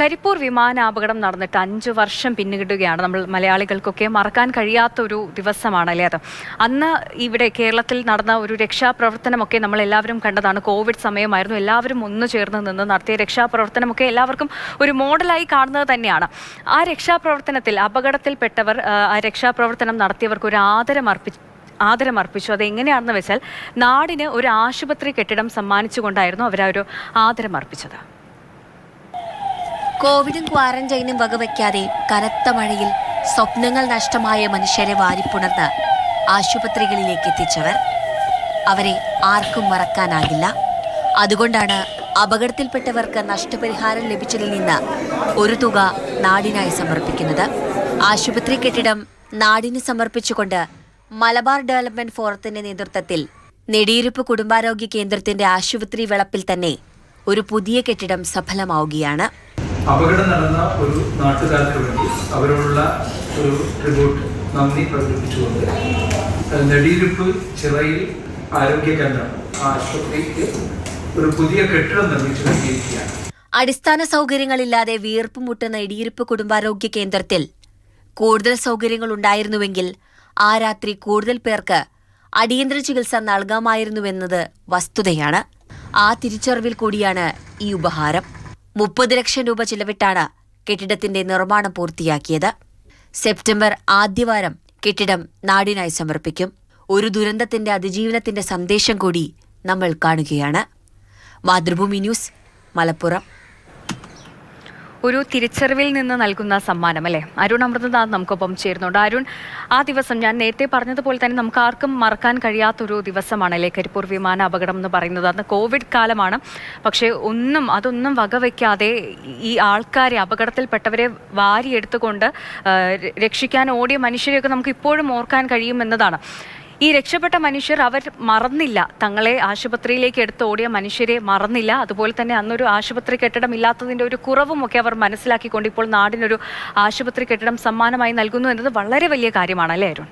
കരിപ്പൂർ വിമാനാപകടം നടന്നിട്ട് അഞ്ചു വർഷം പിന്നിടുകയാണ്. നമ്മൾ മലയാളികൾക്കൊക്കെ മറക്കാൻ കഴിയാത്ത ഒരു ദിവസമാണല്ലേ അത്. അന്ന് ഇവിടെ കേരളത്തിൽ നടന്ന ഒരു രക്ഷാപ്രവർത്തനമൊക്കെ നമ്മൾ എല്ലാവരും കണ്ടതാണ്. കോവിഡ് സമയമായിരുന്നു. എല്ലാവരും ഒന്നു ചേർന്ന് നിന്ന് നടത്തിയ രക്ഷാപ്രവർത്തനമൊക്കെ എല്ലാവർക്കും ഒരു മോഡലായി കാണുന്നത് തന്നെയാണ്. ആ രക്ഷാപ്രവർത്തനത്തിൽ അപകടത്തിൽപ്പെട്ടവർ ആ, രക്ഷാപ്രവർത്തനം നടത്തിയവർക്ക് ഒരു ആദരം അർപ്പിച്ചു ആദരം അർപ്പിച്ചു. അത് എങ്ങനെയാണെന്ന് വെച്ചാൽ നാടിന് ഒരു ആശുപത്രി കെട്ടിടം സമ്മാനിച്ചുകൊണ്ടായിരുന്നു അവർ ആ ഒരു ആദരം അർപ്പിച്ചത്. കോവിഡും ക്വാറന്റൈനും വകവയ്ക്കാതെ കനത്ത മഴയിൽ സ്വപ്നങ്ങൾ നഷ്ടമായ മനുഷ്യരെ വാരിപ്പുണർന്ന് ആശുപത്രികളിലേക്ക് എത്തിച്ചവർ. അവരെ ആർക്കും മറക്കാനാകില്ല. അതുകൊണ്ടാണ് അപകടത്തിൽപ്പെട്ടവർക്ക് നഷ്ടപരിഹാരം ലഭിച്ചതിൽ നിന്ന് ഒരു തുക നാടിനായി സമർപ്പിക്കുന്നത്. ആശുപത്രി കെട്ടിടം നാടിന് സമർപ്പിച്ചുകൊണ്ട് മലബാർ ഡെവലപ്മെന്റ് ഫോറത്തിന്റെ നേതൃത്വത്തിൽ നെടിയിരുപ്പ് കുടുംബാരോഗ്യ കേന്ദ്രത്തിന്റെ ആശുപത്രി വിളപ്പിൽ തന്നെ ഒരു പുതിയ കെട്ടിടം സഫലമാവുകയാണ്. അപകടം നടന്ന ഒരു നാട്ടുകാർക്ക് വേണ്ടി അവരോടുള്ള ഒരു റിപ്പോർട്ട് നന്ദി പ്രകടിപ്പിച്ചുകൊണ്ട് നെടിയിരുപ്പ് ചിറയിൽ ആരോഗ്യ കേന്ദ്രം ആശുപത്രിക്ക് ഒരു പുതിയ കെട്ടിടം നിർമ്മിച്ചു നൽകിയിരിക്കുകയാണ്. അടിസ്ഥാന സൗകര്യങ്ങളില്ലാതെ വീർപ്പ് മുട്ടുന്ന ഇടിയിരുപ്പ് കുടുംബാരോഗ്യ കേന്ദ്രത്തിൽ കൂടുതൽ സൗകര്യങ്ങൾ ഉണ്ടായിരുന്നുവെങ്കിൽ ആ രാത്രി കൂടുതൽ പേർക്ക് അടിയന്തര ചികിത്സ നൽകാമായിരുന്നുവെന്നത് വസ്തുതയാണ്. ആ തിരിച്ചറിവിൽ കൂടിയാണ് ഈ ഉപഹാരം. മുപ്പത് ലക്ഷം രൂപ ചിലവിട്ടാണ് കെട്ടിടത്തിന്റെ നിർമ്മാണം പൂർത്തിയാക്കിയത്. സെപ്റ്റംബർ ആദ്യവാരം കെട്ടിടം നാടിനായി സമർപ്പിക്കും. ഒരു ദുരന്തത്തിന്റെ അതിജീവനത്തിന്റെ സന്ദേശം കൂടി നമ്മൾ കാണുകയാണ്. മാതൃഭൂമി ന്യൂസ് മലപ്പുറം. ഒരു തിരിച്ചറിവിൽ നിന്ന് നൽകുന്ന സമ്മാനം അല്ലേ? അരുൺ അമൃതനാഥ് നമുക്കൊപ്പം ചേരുന്നുണ്ട്. അരുൺ ആ ദിവസം ഞാൻ നേരത്തെ പറഞ്ഞതുപോലെ തന്നെ നമുക്ക് ആർക്കും മറക്കാൻ കഴിയാത്തൊരു ദിവസമാണല്ലേ കരിപ്പൂർ വിമാന അപകടം എന്ന് പറയുന്നത്. അന്ന് കോവിഡ് കാലമാണ്. പക്ഷേ ഒന്നും അതൊന്നും വകവയ്ക്കാതെ ഈ ആൾക്കാരെ അപകടത്തിൽപ്പെട്ടവരെ വാരിയെടുത്തുകൊണ്ട് രക്ഷിക്കാൻ ഓടിയ മനുഷ്യരെയൊക്കെ നമുക്ക് ഇപ്പോഴും ഓർക്കാൻ കഴിയുമെന്നതാണ് ഈ രക്ഷപ്പെട്ട മനുഷ്യർ അവർ മറന്നില്ല. തങ്ങളെ ആശുപത്രിയിലേക്ക് എടുത്ത് ഓടിയ മനുഷ്യരെ മറന്നില്ല. അതുപോലെ തന്നെ അന്നൊരു ആശുപത്രി കെട്ടിടം ഇല്ലാത്തതിന്റെ ഒരു കുറവുമൊക്കെ അവർ മനസ്സിലാക്കിക്കൊണ്ട് ഇപ്പോൾ നാടിനൊരു ആശുപത്രി കെട്ടിടം സമ്മാനമായി നൽകുന്നു എന്നത് വളരെ വലിയ കാര്യമാണ് അല്ലേ അരുൺ?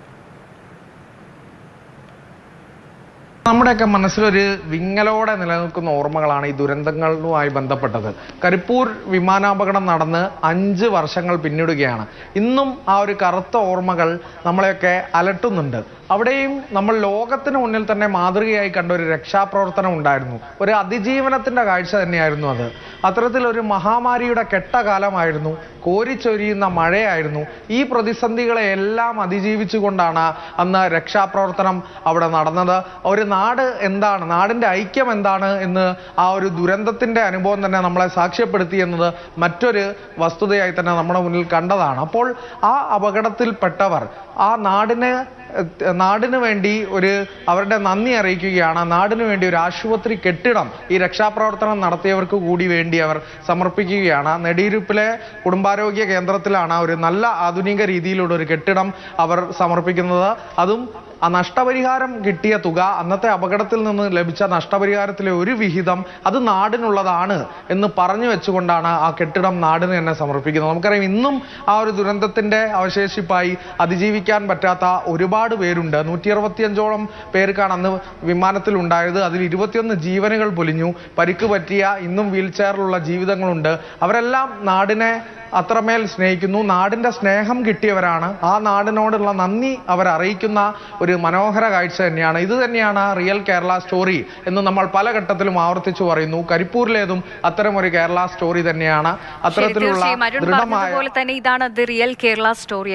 നമ്മുടെയൊക്കെ മനസ്സിലൊരു വിങ്ങലോടെ നിലനിൽക്കുന്ന ഓർമ്മകളാണ് ഈ ദുരന്തങ്ങളുമായി ബന്ധപ്പെട്ടത്. കരിപ്പൂർ വിമാനാപകടം നടന്ന് അഞ്ച് വർഷങ്ങൾ പിന്നിടുകയാണ്. ഇന്നും ആ ഒരു കറുത്ത ഓർമ്മകൾ നമ്മളെയൊക്കെ അലട്ടുന്നുണ്ട്. അവിടെയും നമ്മൾ ലോകത്തിന് മുന്നിൽ തന്നെ മാതൃകയായി കണ്ട ഒരു രക്ഷാപ്രവർത്തനം ഉണ്ടായിരുന്നു. ഒരു അതിജീവനത്തിന്റെ കാഴ്ച തന്നെയായിരുന്നു അത്. അത്തരത്തിലൊരു മഹാമാരിയുടെ കെട്ടകാലമായിരുന്നു. കോരിച്ചൊരിയുന്ന മഴയായിരുന്നു. ഈ പ്രതിസന്ധികളെ എല്ലാം അതിജീവിച്ചുകൊണ്ടാണ് അന്ന് രക്ഷാപ്രവർത്തനം അവിടെ നടന്നത്. ഒരു നാട് എന്താണ്? നാടിന്റെ ഐക്യം എന്താണ് എന്ന് ആ ഒരു ദുരന്തത്തിന്റെ അനുഭവം തന്നെ നമ്മളെ സാക്ഷ്യപ്പെടുത്തി എന്നത് മറ്റൊരു വസ്തുതയായി തന്നെ നമ്മുടെ മുന്നിൽ കണ്ടതാണ്. അപ്പോൾ ആ അപകടത്തിൽപ്പെട്ടവർ ആ നാടിന് നാടിന് വേണ്ടി ഒരു അവരുടെ നന്ദി അറിയിക്കുകയാണ്. നാടിന് വേണ്ടി ഒരു ആശുപത്രി കെട്ടിടം ഈ രക്ഷാപ്രവർത്തനം നടത്തിയവർക്ക് കൂടി വേണ്ടി അവർ സമർപ്പിക്കുകയാണ്. നെടിയിരുപ്പിലെ കുടുംബാരോഗ്യ കേന്ദ്രത്തിലാണ് ഒരു നല്ല ആധുനിക രീതിയിലുള്ള ഒരു കെട്ടിടം അവർ സമർപ്പിക്കുന്നത്. അതും ആ നഷ്ടപരിഹാരം കിട്ടിയ തുക അന്നത്തെ അപകടത്തിൽ നിന്ന് ലഭിച്ച നഷ്ടപരിഹാരത്തിലെ ഒരു വിഹിതം അത് നാടിനുള്ളതാണ് എന്ന് പറഞ്ഞു വെച്ചുകൊണ്ടാണ് ആ കെട്ടിടം നാടിന് തന്നെ സമർപ്പിക്കുന്നത്. നമുക്കറിയാം ഇന്നും ആ ഒരു ദുരന്തത്തിന്റെ അവശേഷിപ്പായി അതിജീവിക്കാൻ പറ്റാത്ത ഒരുപാട് പേരുണ്ട്. നൂറ്റി അറുപത്തിയഞ്ചോളം പേർക്കാണ് അന്ന് വിമാനത്തിൽ ഉണ്ടായത് അതിൽ ഇരുപത്തിയൊന്ന് ജീവനുകൾ പൊലിഞ്ഞു. പരിക്ക് പറ്റിയ ഇന്നും വീൽ ചെയറിലുള്ള ജീവിതങ്ങളുണ്ട്. അവരെല്ലാം നാടിനെ അത്രമേൽ സ്നേഹിക്കുന്നു. നാടിന്റെ സ്നേഹം കിട്ടിയവരാണ്. ആ നാടിനോടുള്ള നന്ദി അവരറിയിക്കുന്ന ഒരു മനോഹര കാഴ്ച തന്നെയാണ്. ഇത് തന്നെയാണ് റിയൽ കേരള സ്റ്റോറി എന്ന് നമ്മൾ പല ഘട്ടത്തിലും ആവർത്തിച്ചു പറയുന്നു. കരിപ്പൂരിലേതും അത്തരം ഒരു കേരള സ്റ്റോറി തന്നെയാണ്. അത്തരത്തിലുള്ള ദൃഢമായ പോലെ തന്നെ ഇതാണ് റിയൽ കേരള സ്റ്റോറി.